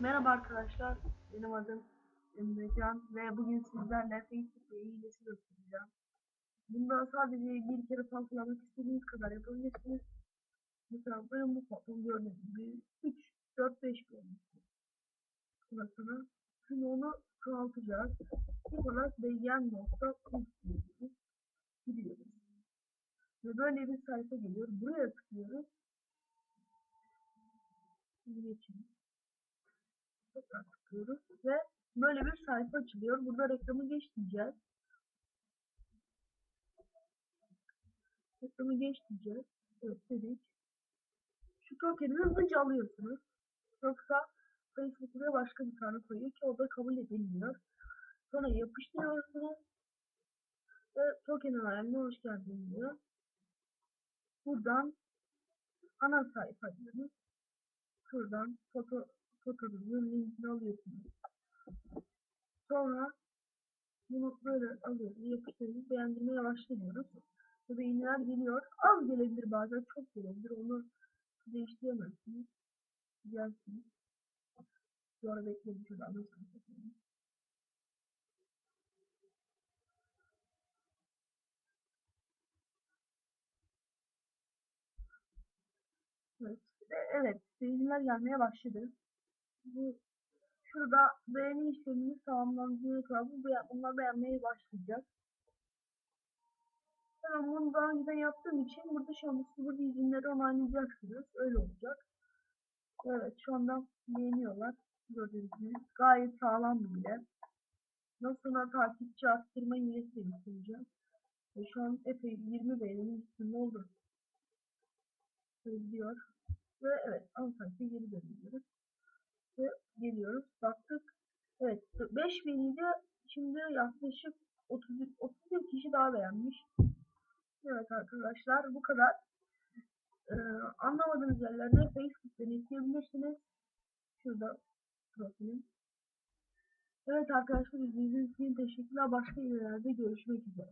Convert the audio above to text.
Merhaba arkadaşlar, benim adım Emrecan ve bugün sizlerle Facebook ve hilesi göstereceğim. Bunda sadece bir kere tanıtlamak istediğiniz kadar yapabilirsiniz. Mesela benim bu fotoğrafım gördüğünüz gibi 3, 4, 5 görmüştüm. Sonra şimdi onu çoğaltacağız. İlk olarak beyen.com diyoruz. Gidiyoruz. Ve böyle bir sayfa geliyor. Buraya tıklıyoruz. Şimdi geçelim tekrar tıklıyoruz ve böyle bir sayfa açılıyor. Burada reklamı geç. Reklamı geç diyeceğiz. Evet dedik. Şu token'i hızlıca alıyorsunuz. Yoksa Facebook buraya başka bir tane koyuyor ki o da kabul edilmiyor. Sonra yapıştırıyorsunuz. Ve tokenin haline hoş geldin diyor. Buradan ana sayfa diyoruz. Şuradan foto fotoğrafın linkini alıyorsunuz. Sonra bunu böyle alıyoruz, yapıştırıyoruz, beğendirmeye başlıyoruz. Bu beğeniler geliyor. Az gelebilir bazen, çok gelebilir. Onu değiştiremezsiniz. Güzelsiniz. Sonra bekleyin nasıl yapayım. Evet. Evet. Beğeniler gelmeye başladı bu şurada beğeni işlemini tamamlandığını bu bunlar beğenmeye başlayacak. Hemen bunu daha önceden yaptığım için burada şu anda burada izinleri onaylayacaksınız. Öyle olacak. Evet şu anda beğeniyorlar. Gördüğünüz gibi gayet sağlam bir bile. Nasıl takipçi arttırma hilesi yapacağım. Ve şu an epey 20 beğeninin üstünde oldu. Söylüyor. Ve evet ana sayfaya geri dönüyoruz geliyoruz. Baktık. Evet 5000 idi. Şimdi yaklaşık 30 31 kişi daha beğenmiş. Evet arkadaşlar bu kadar. Ee, anlamadığınız yerlerde Facebook'tan ekleyebilirsiniz. Şurada profilim. Evet arkadaşlar izlediğiniz için teşekkürler. Başka yerlerde görüşmek üzere.